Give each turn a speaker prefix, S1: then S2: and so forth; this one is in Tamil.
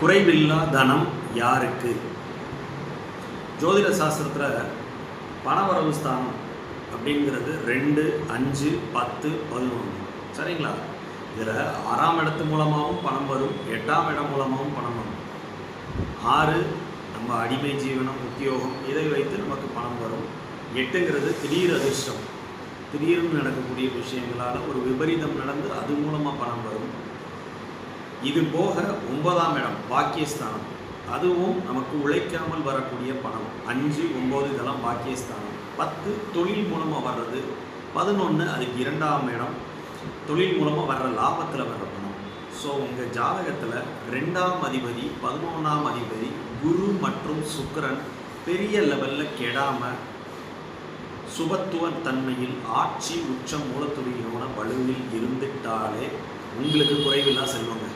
S1: குறைவில்லா தனம் யாருக்கு? ஜோதிட சாஸ்திரத்தில் பணவரவு ஸ்தானம் அப்படிங்கிறது ரெண்டு அஞ்சு பத்து பதினொன்று சரிங்களா? இதில் ஆறாம் இடத்து மூலமாகவும் பணம் வரும் எட்டாம் இடம் மூலமாகவும் பணம் வரும். ஆறு நம்ம அடிமை ஜீவனம் உத்தியோகம் இதை வைத்து நமக்கு பணம் வரும். எட்டுங்கிறது திடீர் அதிர்ஷ்டம். திடீர்னு நடக்கக்கூடிய விஷயங்களால் ஒரு விபரீதம் நடந்து அது மூலமாக பணம் வரும். இது போக ஒன்பதாம் இடம் பாக்கியஸ்தானம். அதுவும் நமக்கு உழைக்காமல் வரக்கூடிய பணம். அஞ்சு ஒம்பது இதெல்லாம் பாக்கியஸ்தானம். பத்து தொழில் மூலமாக வர்றது. பதினொன்று அதுக்கு இரண்டாம் இடம். தொழில் மூலமாக வர்ற லாபத்தில் வர்ற பணம். ஸோ உங்கள் ஜாதகத்தில் ரெண்டாம் அதிபதி பதினொன்றாம் அதிபதி குரு மற்றும் சுக்கிரன் பெரிய லெவலில் கெடாமல் சுபத்துவ தன்மையில் ஆட்சி உச்சம் மூலத்துறையோட வலுவில் இருந்துட்டாலே உங்களுக்கு குறைவில்லா செல்வங்க.